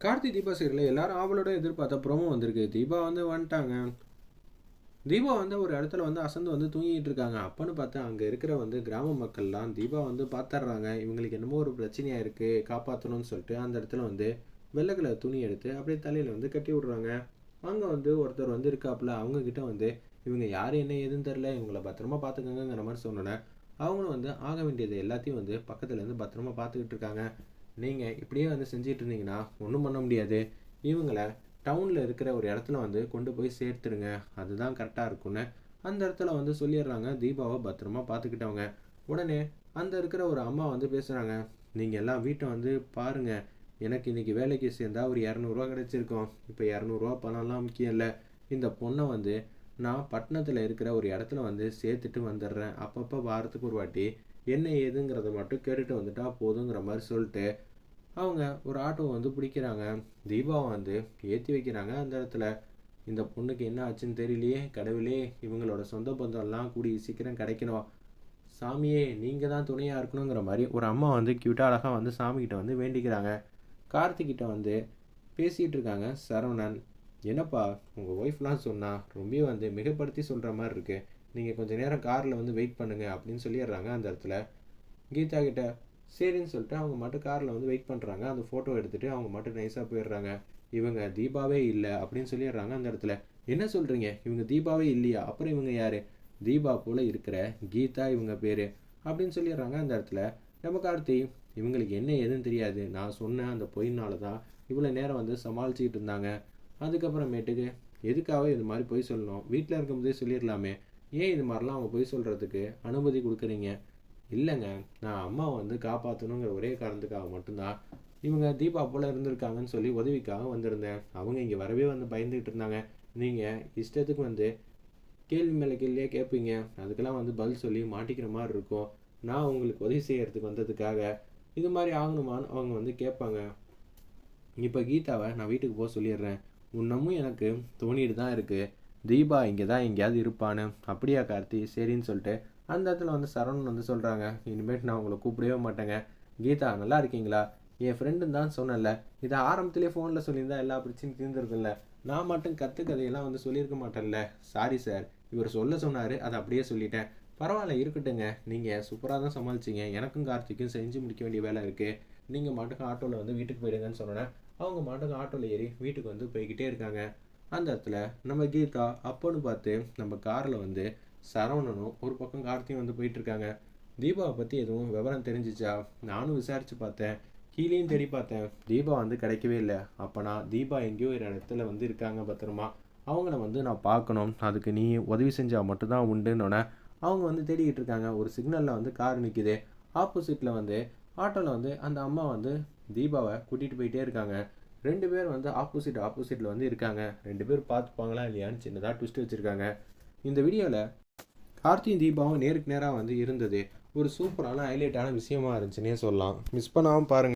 Karthi Deepa serial எல்லாரும் ஆவலோட எதிர்பார்த்த ப்ரோமோ வந்திருக்கு. தீபா வந்து வந்துட்டாங்க. தீபா வந்து ஒரு இடத்துல வந்து அசந்து வந்து தூங்கிட்டு இருக்காங்க. அப்பன்னு பார்த்தா அங்கே இருக்கிற வந்து கிராம மக்கள்லாம் தீபா வந்து பார்த்துட்றாங்க இவங்களுக்கு என்னமோ ஒரு பிரச்சனையாக இருக்குது காப்பாற்றணும்னு சொல்லிட்டு அந்த இடத்துல வந்து வெள்ளை கலர் துணி எடுத்து அப்படியே தலையில் வந்து கட்டி விட்றாங்க. அங்கே வந்து ஒருத்தர் வந்து இருக்காப்புல அவங்கக்கிட்ட வந்து இவங்க யார் என்ன ஏதுன்னு தெரில இவங்கள பத்திரமா பார்த்துக்கங்கிற மாதிரி சொன்னோன்னே அவங்களும் வந்து ஆக வேண்டியது எல்லாத்தையும் வந்து பக்கத்துலேருந்து பத்திரமா பார்த்துக்கிட்டு இருக்காங்க. நீங்கள் இப்படியே வந்து செஞ்சிட்டு இருந்தீங்கன்னா ஒன்றும் பண்ண முடியாது. இவங்கள டவுனில் இருக்கிற ஒரு இடத்துல வந்து கொண்டு போய் சேர்த்துருங்க. அதுதான் கரெக்டாக இருக்கும்னு அந்த இடத்துல வந்து சொல்லிடுறாங்க. தீபாவை பத்திரமா பார்த்துக்கிட்டவங்க. உடனே அந்த இருக்கிற ஒரு அம்மா வந்து பேசுகிறாங்க நீங்கள் எல்லாம் வீட்டை வந்து பாருங்கள் எனக்கு இன்றைக்கி வேலைக்கு சேர்ந்தா ஒரு இரநூறுவா கிடச்சிருக்கோம். இப்போ இரநூறுவா பணம்லாம் முக்கியம் இல்லை. இந்த பொண்ணை வந்து நான் பட்டணத்தில் இருக்கிற ஒரு இடத்துல வந்து சேர்த்துட்டு வந்துடுறேன். அப்பப்போ வாரத்துக்கு ஒரு வாட்டி என்ன ஏதுங்கிறத மட்டும் கேட்டுட்டு வந்துட்டா போதுங்கிற மாதிரி சொல்லிட்டு அவங்க ஒரு ஆட்டோ வந்து பிடிக்கிறாங்க. தீபாவை வந்து ஏற்றி வைக்கிறாங்க. அந்த இடத்துல இந்த பொண்ணுக்கு என்ன ஆச்சுன்னு தெரியலையே. கடவுளே இவங்களோட சொந்த பந்தம்லாம் கூடி சீக்கிரம் கிடைக்கணும். சாமியே நீங்கள் தான் துணையாக இருக்கணுங்கிற மாதிரி ஒரு அம்மா வந்து க்யூட்டாக அழகாக வந்து சாமிக்கிட்ட வந்து வேண்டிக்கிறாங்க. கார்த்திக்கிட்ட வந்து பேசிகிட்டு இருக்காங்க சரவணன். என்னப்பா உங்கள் ஒய்ஃப்லாம் சொன்னால் ரொம்ப வந்து மிகப்படுத்தி சொல்கிற மாதிரி இருக்குது நீங்கள் கொஞ்சம் நேரம் காரில் வந்து வெயிட் பண்ணுங்கள் அப்படின்னு சொல்லிடுறாங்க அந்த இடத்துல. கீதா கிட்ட சரின்னு சொல்லிட்டு அவங்க மட்டும் காரில் வந்து வெயிட் பண்ணுறாங்க அந்த ஃபோட்டோ எடுத்துகிட்டு அவங்க மட்டும் நைஸாக போயிடுறாங்க. இவங்க தீபாவே இல்லை அப்படின்னு சொல்லிடுறாங்க அந்த இடத்துல. என்ன சொல்கிறீங்க இவங்க தீபாவே இல்லையா? அப்புறம் இவங்க யார்? தீபா போல் இருக்கிற கீதா இவங்க பேர் அப்படின்னு சொல்லிடுறாங்க அந்த இடத்துல. நம்ம கார்த்தி இவங்களுக்கு என்ன எதுவும் தெரியாது. நான் சொன்ன அந்த பொய்னால தான் இவ்வளோ நேரம் வந்து சமாளிச்சுக்கிட்டு இருந்தாங்க. அதுக்கப்புறமேட்டுக்கு எதுக்காக இது மாதிரி பொய் சொல்லணும்? வீட்டில் இருக்கும்போதே சொல்லிடலாமே. ஏன் இது மாதிரிலாம் அவங்க பொய் சொல்கிறதுக்கு அனுமதி கொடுக்குறீங்க? இல்லைங்க நான் அம்மாவை வந்து காப்பாற்றணுங்கிற ஒரே காரணத்துக்காக மட்டும்தான் இவங்க தீபா போல் இருந்திருக்காங்கன்னு சொல்லி உதவிக்காக வந்திருந்தேன். அவங்க இங்கே வரவே வந்து பயந்துக்கிட்டு இருந்தாங்க. நீங்கள் இஷ்டத்துக்கு வந்து கேள்வி மேலே கேள்வியாக கேட்பீங்க அதுக்கெல்லாம் வந்து பதில் சொல்லி மாட்டிக்கிற மாதிரி இருக்கும். நான் உங்களுக்கு உதவி செய்கிறதுக்கு வந்ததுக்காக இது மாதிரி ஆகணுமான்னு அவங்க வந்து கேட்பாங்க. இப்போ கீதாவை நான் வீட்டுக்கு போக சொல்லிடுறேன். உன்னமும் எனக்கு தோணிட்டு தான் இருக்குது தீபா இங்கே தான் எங்கேயாவது இருப்பான்னு. அப்படியா கார்த்தி? சரின்னு சொல்லிட்டு அந்த இடத்துல வந்து சரவணன் வந்து சொல்கிறாங்க இனிமேட்டு நான் உங்களை கூப்பிடவே மாட்டேங்க. கீதா நல்லா இருக்கீங்களா? என் ஃப்ரெண்டுன்னு தான் சொன்னேன்ல. இதை ஆரம்பத்திலே ஃபோனில் சொல்லியிருந்தா எல்லா பிரச்சனையும் தீர்ந்துருக்குல்ல நான் மட்டும் கற்று கதையெல்லாம் வந்து சொல்லியிருக்க மாட்டேன்ல. சாரி சார் இவர் சொல்ல சொன்னார் அதை அப்படியே சொல்லிட்டேன். பரவாயில்ல இருக்கட்டுங்க. நீங்கள் சூப்பராக தான் சமாளிச்சிங்க. எனக்கும் கார்த்திக்கும் செஞ்சு முடிக்க வேண்டிய வேலை இருக்குது நீங்கள் மாட்டுக்கு ஆட்டோவில் வந்து வீட்டுக்கு போயிடுங்கன்னு சொன்னேன். அவங்க மாட்டுக்கு ஆட்டோவில் ஏறி வீட்டுக்கு வந்து போய்கிட்டே இருக்காங்க. அந்த இடத்துல நம்ம கீதா அப்போன்னு பார்த்து நம்ம காரில் வந்து சரவணனும் ஒரு பக்கம் கார்த்தியும் வந்து போயிட்டுருக்காங்க. தீபாவை பற்றி எதுவும் விவரம் தெரிஞ்சிச்சா? நானும் விசாரித்து பார்த்தேன். கீழேயும் தேடி பார்த்தேன். தீபா வந்து கிடைக்கவே இல்லை. அப்போனா தீபா எங்கேயோ ஒரு இடத்துல வந்து இருக்காங்க பத்திரமா. அவங்கள வந்து நான் பார்க்கணும். அதுக்கு நீ உதவி செஞ்சால் மட்டும்தான் உண்டுன்னொன்னே அவங்க வந்து தேடிக்கிட்டு இருக்காங்க. ஒரு சிக்னலில் வந்து கார் நிற்கிது ஆப்போசிட்டில் வந்து ஆட்டோவில் வந்து அந்த அம்மா வந்து தீபாவை கூட்டிகிட்டு போயிட்டே இருக்காங்க. ரெண்டு பேர் வந்து ஆப்போசிட் ஆப்போசிட்டில் வந்து இருக்காங்க. ரெண்டு பேர் பார்த்துப்பாங்களா இல்லையான்னு சின்னதாக ட்விஸ்ட் வச்சுருக்காங்க. இந்த வீடியோவில் கார்த்தியும் தீபாவும் நேருக்கு நேராக வந்து இருந்தது. ஒரு சூப்பரான ஹைலைட்டான விஷயமா இருந்துச்சுன்னே சொல்லலாம். மிஸ் பண்ணாமல் பாருங்கள்